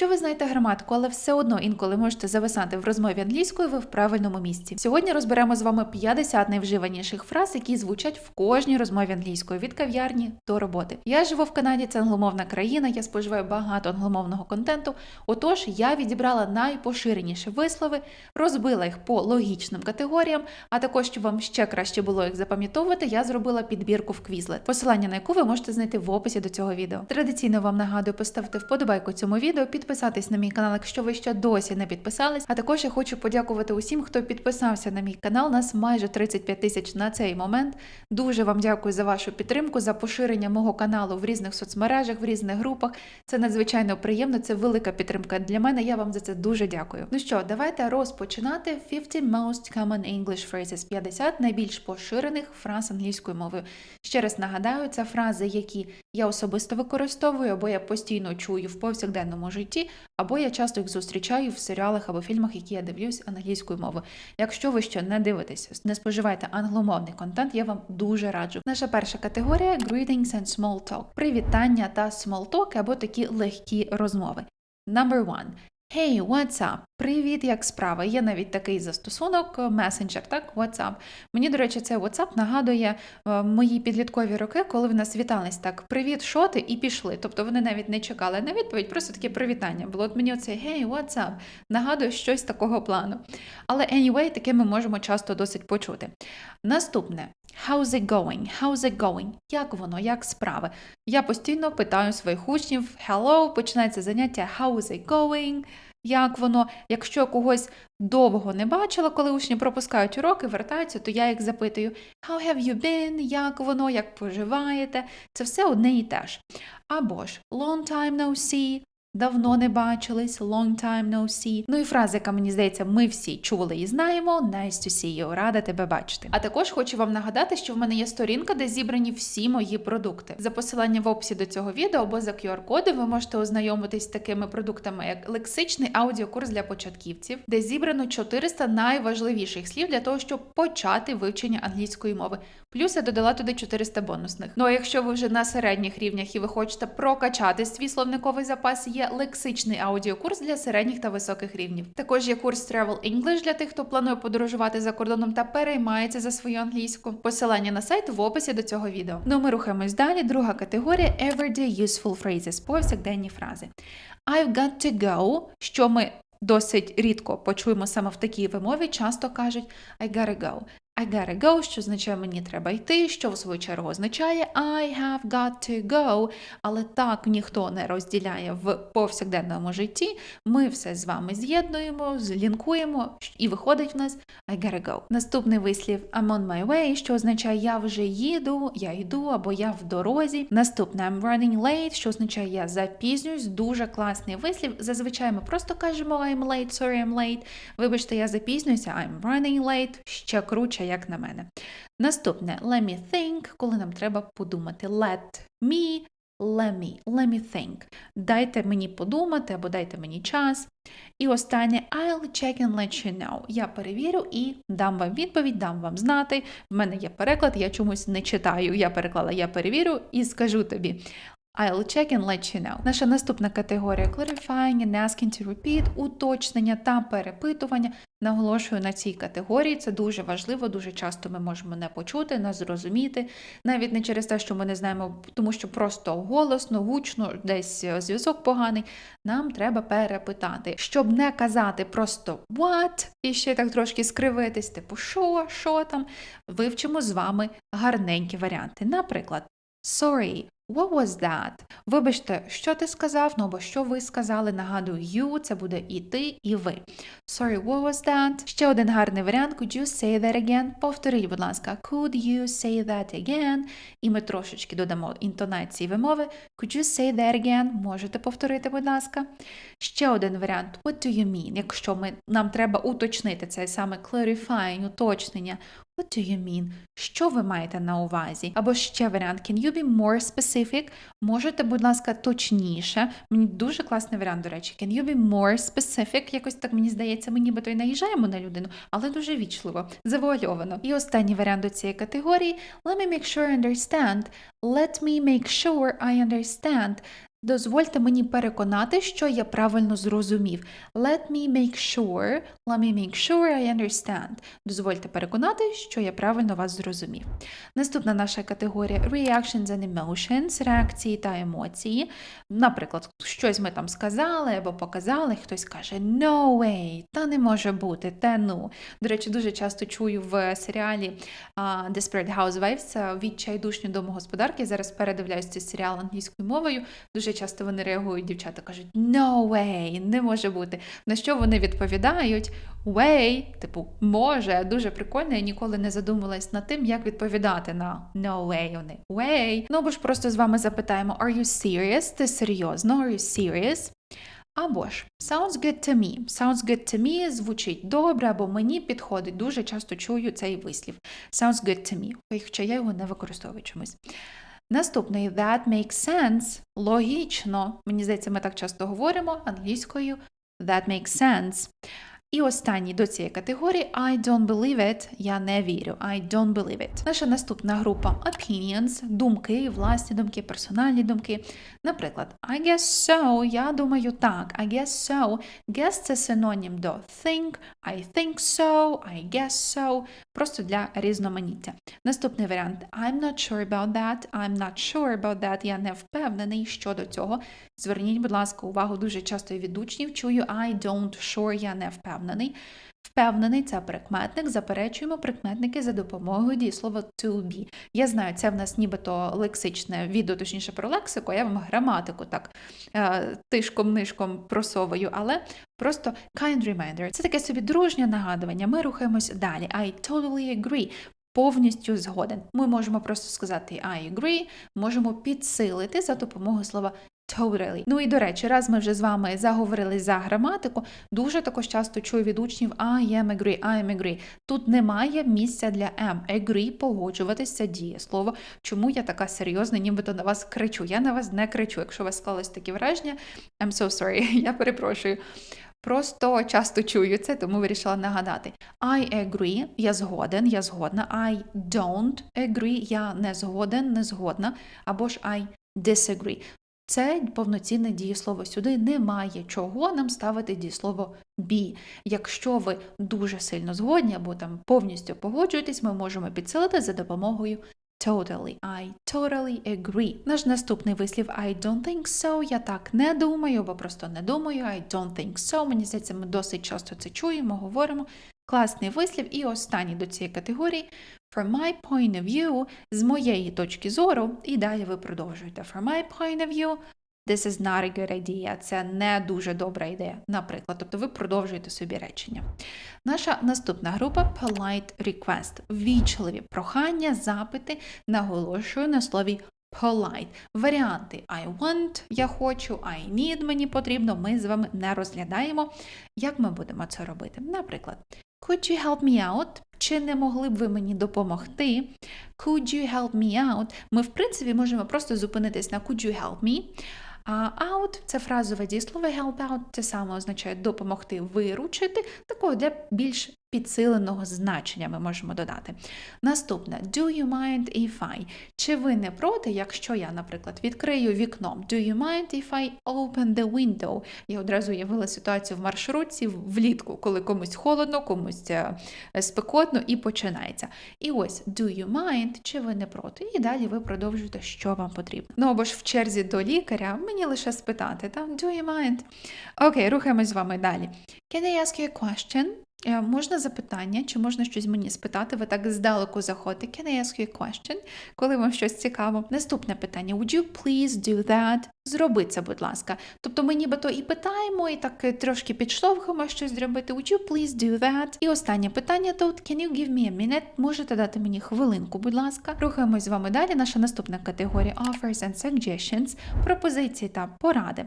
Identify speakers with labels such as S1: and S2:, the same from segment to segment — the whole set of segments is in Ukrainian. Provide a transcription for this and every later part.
S1: Якщо ви знаєте граматику, але все одно інколи можете зависати в розмові англійською, ви в правильному місці. Сьогодні розберемо з вами 50 найвживаніших фраз, які звучать в кожній розмові англійською від кав'ярні до роботи. Я живу в Канаді, це англомовна країна, я споживаю багато англомовного контенту. Отож, я відібрала найпоширеніші вислови, розбила їх по логічним категоріям, а також щоб вам ще краще було їх запам'ятовувати, я зробила підбірку в Quizlet, посилання на яку ви можете знайти в описі до цього відео. Традиційно вам нагадую поставити вподобайку цьому відео, підписатись на мій канал, якщо ви ще досі не підписались. А також я хочу подякувати усім, хто підписався на мій канал. Нас майже 35 тисяч на цей момент. Дуже вам дякую за вашу підтримку, за поширення мого каналу в різних соцмережах, в різних групах. Це надзвичайно приємно. Це велика підтримка для мене. Я вам за це дуже дякую. Ну що, давайте розпочинати 50 most common English phrases 50 найбільш поширених фраз англійською мовою. Ще раз нагадаю, це фрази, які я особисто використовую, або я постійно чую в повсякденному житті, або я часто їх зустрічаю в серіалах або фільмах, які я дивлюсь англійською мовою. Якщо ви ще не дивитеся, не споживаєте англомовний контент, я вам дуже раджу. Наша перша категорія greetings and small talk. Привітання та small talk або такі легкі розмови. Number one. Hey, what's up? Привіт, як справа? Є навіть такий застосунок, месенджер, так, WhatsApp. Мені, до речі, цей WhatsApp нагадує е, мої підліткові роки, коли в нас вітались так: Привіт, що ти? І пішли. Тобто вони навіть не чекали на відповідь, просто таке привітання було. От мені оцей Hey, what's up? нагадує щось такого плану. Але anyway, таке ми можемо часто досить почути. Наступне. How's it going? How's it going? Як воно, як справи? Я постійно питаю своїх учнів: Hello, починається заняття How's it going? Як воно? Якщо когось довго не бачила, коли учні пропускають уроки, вертаються, то я їх запитую: How have you been? Як воно, як поживаєте? Це все одне і те ж. Або ж long time no see. Давно не бачились, long time no see. Ну і фраза, яка мені здається, ми всі чули і знаємо. Nice to see you, рада тебе бачити. А також хочу вам нагадати, що в мене є сторінка, де зібрані всі мої продукти. За посиланням в описі до цього відео або за QR-коди ви можете ознайомитись з такими продуктами, як лексичний аудіокурс для початківців, де зібрано 400 найважливіших слів для того, щоб почати вивчення англійської мови. Плюс я додала туди 400 бонусних. Ну а якщо ви вже на середніх рівнях і ви хочете прокачати свій словниковий запас, є лексичний аудіокурс для середніх та високих рівнів. Також є курс Travel English для тих, хто планує подорожувати за кордоном та переймається за свою англійську. Посилання на сайт в описі до цього відео. Ну ми рухаємось далі. Друга категорія Everyday Useful Phrases – повсякденні фрази. I've got to go, що ми досить рідко почуємо саме в такій вимові, часто кажуть I gotta go. I gotta go, що означає мені треба йти, що в свою чергу означає I have got to go. Але так ніхто не розділяє в повсякденному житті. Ми все з вами з'єднуємо, злінкуємо, і виходить в нас I gotta go. Наступний вислів I'm on my way, що означає я вже їду, я йду або я в дорозі. Наступне I'm running late, що означає я запізнююсь. Дуже класний вислів. Зазвичай ми просто кажемо I'm late, sorry, I'm late. Вибачте, я запізнююся, I'm running late. Ще круче, як на мене. Наступне let me think, коли нам треба подумати. Let me, let me, let me think. Дайте мені подумати або дайте мені час. І останнє I'll check and let you know. Я перевірю і дам вам відповідь, дам вам знати. В мене є переклад, я чомусь не читаю. Я переклала, я перевірю і скажу тобі. I'll check and let you know. Наша наступна категорія clarifying and asking to repeat, уточнення та перепитування. Наголошую на цій категорії. Це дуже важливо. Дуже часто ми можемо не почути, не зрозуміти, навіть не через те, що ми не знаємо, тому що просто голосно, гучно, десь е, зв'язок поганий. Нам треба перепитати, щоб не казати просто what і ще так трошки скривитись, типу що, що там. Вивчимо з вами гарненькі варіанти. Наприклад, sorry. What was that? Вибачте, що ти сказав, ну або що ви сказали. Нагадую, you, це буде і ти, і ви. Sorry, what was that? Ще один гарний варіант. Could you say that again? Повторіть, будь ласка, could you say that again? І ми трошечки додамо інтонації вимови. Could you say that again? Можете повторити, будь ласка. Ще один варіант. What do you mean? Якщо ми, нам треба уточнити це саме clarifying, уточнення. What do you mean? Що ви маєте на увазі? Або ще варіант. Can you be more specific? Можете, будь ласка, точніше. Мені дуже класний варіант, до речі. Can you be more specific? Якось так мені здається, ми нібито й наїжджаємо на людину, але дуже вічливо, завуальовано. І останній варіант до цієї категорії. Let me make sure I understand. Let me make sure I understand. Дозвольте мені переконати, що я правильно зрозумів. Let me make sure, let me make sure I understand. Дозвольте переконати, що я правильно вас зрозумів. Наступна наша категорія reactions and emotions, реакції та емоції. Наприклад, щось ми там сказали або показали, хтось каже no way, та не може бути, та ну. До речі, дуже часто чую в серіалі а, Desperate Housewives відчайдушні домогосподарки. Зараз передивляюсь цей серіал англійською мовою. Дуже часто вони реагують, дівчата кажуть no way, не може бути. На що вони відповідають way, типу може, дуже прикольно. Я ніколи не задумувалась над тим, як відповідати на no way. Вони way. Ну або ж просто з вами запитаємо Are you serious? Ти серйозно? Are you serious? Або ж sounds good to me. Sounds good to me звучить добре, або мені підходить. Дуже часто чую цей вислів. Sounds good to me, хоча я його не використовую чомусь. Наступний that makes sense. Логічно. Мені здається, ми так часто говоримо англійською that makes sense. І останній до цієї категорії I don't believe it. Я не вірю. I don't believe it. Наша наступна група opinions, думки, власні думки, персональні думки. Наприклад, I guess so. Я думаю так. I guess so. Guess це синонім до think. I think so. I guess so. Просто для різноманіття. Наступний варіант I'm not sure about that. I'm not sure about that. Я не впевнений щодо цього. Зверніть, будь ласка, увагу дуже часто від учнів чую I don't sure, я не впевнений. Впевнений це прикметник. Заперечуємо прикметники за допомогою дієслова to be. Я знаю, це в нас нібито лексичне відео, точніше про лексику, я вам граматику так е, тишком-нишком просовую, але просто kind reminder. Це таке собі дружнє нагадування. Ми рухаємось далі. I totally agree. Повністю згоден. Ми можемо просто сказати I agree, можемо підсилити за допомогою слова Totally. Ну і до речі, раз ми вже з вами заговорили за граматику, дуже також часто чую від учнів I am agree, I am agree. Тут немає місця для am. Agree, погоджуватися дієслово. Чому я така серйозна, нібито на вас кричу? Я на вас не кричу. Якщо у вас склалось таке враження, I'm so sorry, я перепрошую. Просто часто чую це, тому вирішила нагадати. I agree, я згоден, я згодна. I don't agree, я не згоден, не згодна. Або ж I disagree. Це повноцінне дієслово. Сюди немає чого нам ставити дієслово be. Якщо ви дуже сильно згодні або там повністю погоджуєтесь, ми можемо підсилити за допомогою totally. I totally agree. Наш наступний вислів I don't think so. Я так не думаю, або просто не думаю. I don't think so. Мені здається, ми досить часто це чуємо, говоримо. Класний вислів. І останній до цієї категорії From my point of view, з моєї точки зору, і далі ви продовжуєте. From my point of view, this is not a good idea. Це не дуже добра ідея, наприклад. Тобто ви продовжуєте собі речення. Наша наступна група polite request. Ввічливі прохання, запити, наголошую на слові polite. Варіанти I want, я хочу, I need, мені потрібно, ми з вами не розглядаємо. Як ми будемо це робити? Наприклад, Could you help me out? Чи не могли б ви мені допомогти? Could you help me out? Ми, в принципі, можемо просто зупинитись на could you help me? А out це фразове дієслово help out, це саме означає допомогти виручити, такого для більш підсиленого значення ми можемо додати. Наступне do you mind if I? Чи ви не проти, якщо я, наприклад, відкрию вікном? Do you mind if I open the window? Я одразу уявила ситуацію в маршрутці влітку, коли комусь холодно, комусь е, спекотно і починається. І ось do you mind, чи ви не проти? І далі ви продовжуєте, що вам потрібно. Ну або ж в черзі до лікаря мені лише спитати, там do you mind? Окей, рухаємось з вами далі. Can I ask you a question? Е, Можна запитання, чи можна щось мені спитати? Ви так здалеку заходите. Can I ask you a question? Коли вам щось цікаво. Наступне питання: Would you please do that? Зроби це, будь ласка. Тобто ми нібито і питаємо, і так е, трошки підштовхуємо щось зробити. Would you please do that? І останнє питання тут: Can you give me a minute? Можете дати мені хвилинку, будь ласка. Рухаємось з вами далі. Наша наступна категорія Offers and Suggestions, пропозиції та поради.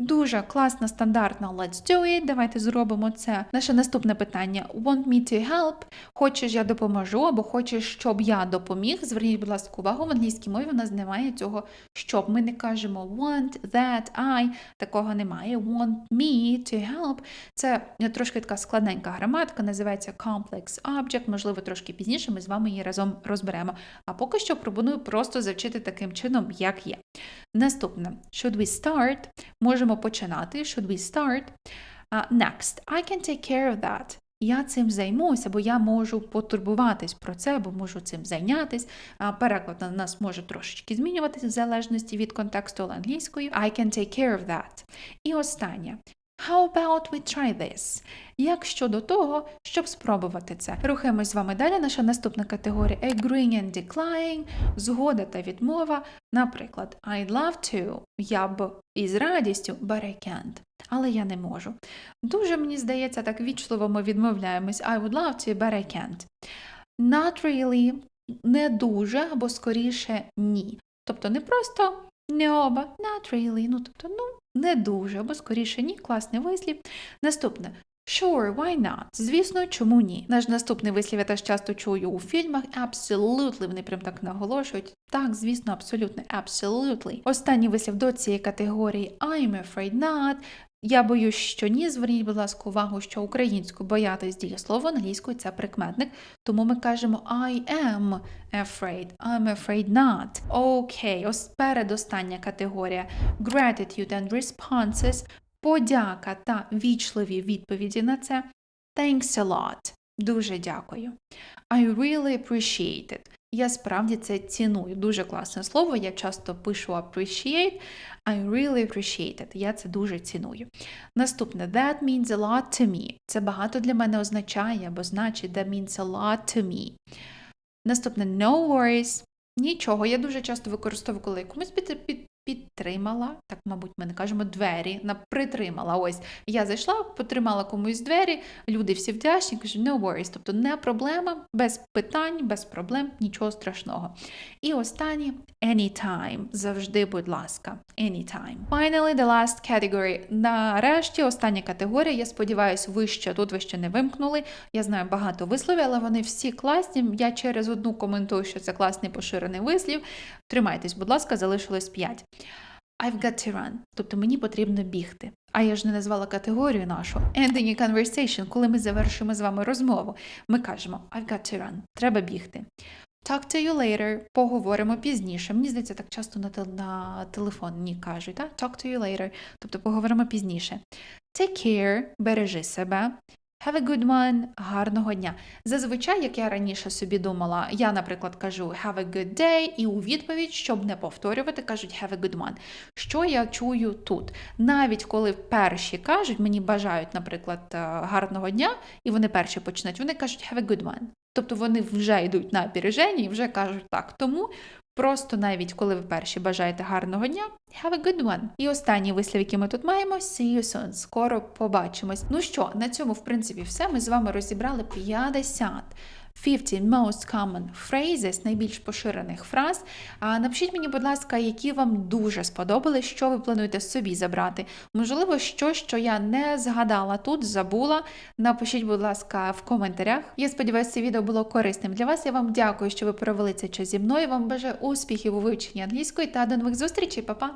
S1: Дуже класна, стандартна let's do it. Давайте зробимо це. Наше наступне питання: want me to help? Хочеш, я допоможу, або хочеш, щоб я допоміг. Зверніть, будь ласка, увагу, в англійській мові у нас немає цього щоб. Ми не кажемо want, that, I. Такого немає. Want me to help. Це трошки така складненька граматика, називається complex object. Можливо, трошки пізніше ми з вами її разом розберемо. А поки що пропоную просто завчити таким чином, як є. Наступне, should we start? Можемо починати. Should we start? Uh, next, I can take care of that. Я цим займуся, бо я можу потурбуватись про це, бо можу цим зайнятись. Переклад на нас може трошечки змінюватися в залежності від контексту англійської. I can take care of that. І останнє. How about we try this? Як щодо того, щоб спробувати це? Рухаємось з вами далі. Наша наступна категорія agreeing and declining, згода та відмова. Наприклад, I'd love to, я б із радістю, but I can't. Але я не можу. Дуже мені здається, так вічливо ми відмовляємось. I would love to, but I can't. Not really, не дуже, або скоріше ні. Тобто не просто no, but not really. Ну, тобто, ну, не дуже, або скоріше ні, класний вислів. Наступне. Sure, why not? Звісно, чому ні? Наш наступний вислів я теж часто чую у фільмах. Absolutely, вони прям так наголошують. Так, звісно, абсолютно, absolutely. Останній вислів до цієї категорії I'm afraid not. Я боюсь, що ні. Зверніть, будь ласка, увагу, що українською боятись дієслово, англійською це прикметник. Тому ми кажемо I am afraid, I'm afraid not. Окей, ось передостання категорія gratitude and responses. Подяка та вічливі відповіді на це. Thanks a lot. Дуже дякую. I really appreciate it. Я справді це ціную. Дуже класне слово. Я часто пишу appreciate. I really appreciate it. Я це дуже ціную. Наступне that means a lot to me. Це багато для мене означає або значить that means a lot to me. Наступне no worries. Нічого. Я дуже часто використовую, коли комусь під, під, підтримала. Так, мабуть, ми не кажемо двері. Притримала. Ось я зайшла, потримала комусь двері. Люди всі вдячні, кажуть, no worries. Тобто не проблема, без питань, без проблем, нічого страшного. І останнє anytime. Завжди, будь ласка, anytime. Finally, the last category. Нарешті остання категорія. Я сподіваюся, ви ще тут ви ще не вимкнули. Я знаю багато висловів, але вони всі класні. Я через одну коментую, що це класний поширений вислів. Тримайтесь, будь ласка, залишилось 5. I've got to run. Тобто мені потрібно бігти. А я ж не назвала категорію нашу. Ending conversation, коли ми завершимо з вами розмову. Ми кажемо I've got to run. Треба бігти. Talk to you later. Поговоримо пізніше. Мені здається, так часто на, на телефоні кажуть, так? Talk to you later. Тобто поговоримо пізніше. Take care. Бережи себе. Have a good one. Гарного дня. Зазвичай, як я раніше собі думала, я, наприклад, кажу have a good day, і у відповідь, щоб не повторювати, кажуть have a good one. Що я чую тут? Навіть коли перші кажуть, мені бажають, наприклад, е, гарного дня, і вони перші почнуть, вони кажуть have a good one. Тобто вони вже йдуть на опереження і вже кажуть так. Тому просто навіть коли ви перші бажаєте гарного дня, have a good one. І останній вислів, який ми тут маємо, see you soon. Скоро побачимось. Ну що, на цьому, в принципі, все. Ми з вами розібрали 50 50 most common phrases, найбільш поширених фраз. А напишіть мені, будь ласка, які вам дуже сподобались, що ви плануєте собі забрати. Можливо, що, що я не згадала тут, забула. Напишіть, будь ласка, в коментарях. Я сподіваюся, це відео було корисним для вас. Я вам дякую, що ви провели цей час зі мною. Вам бажаю успіхів у вивченні англійської та до нових зустрічей, Па-па!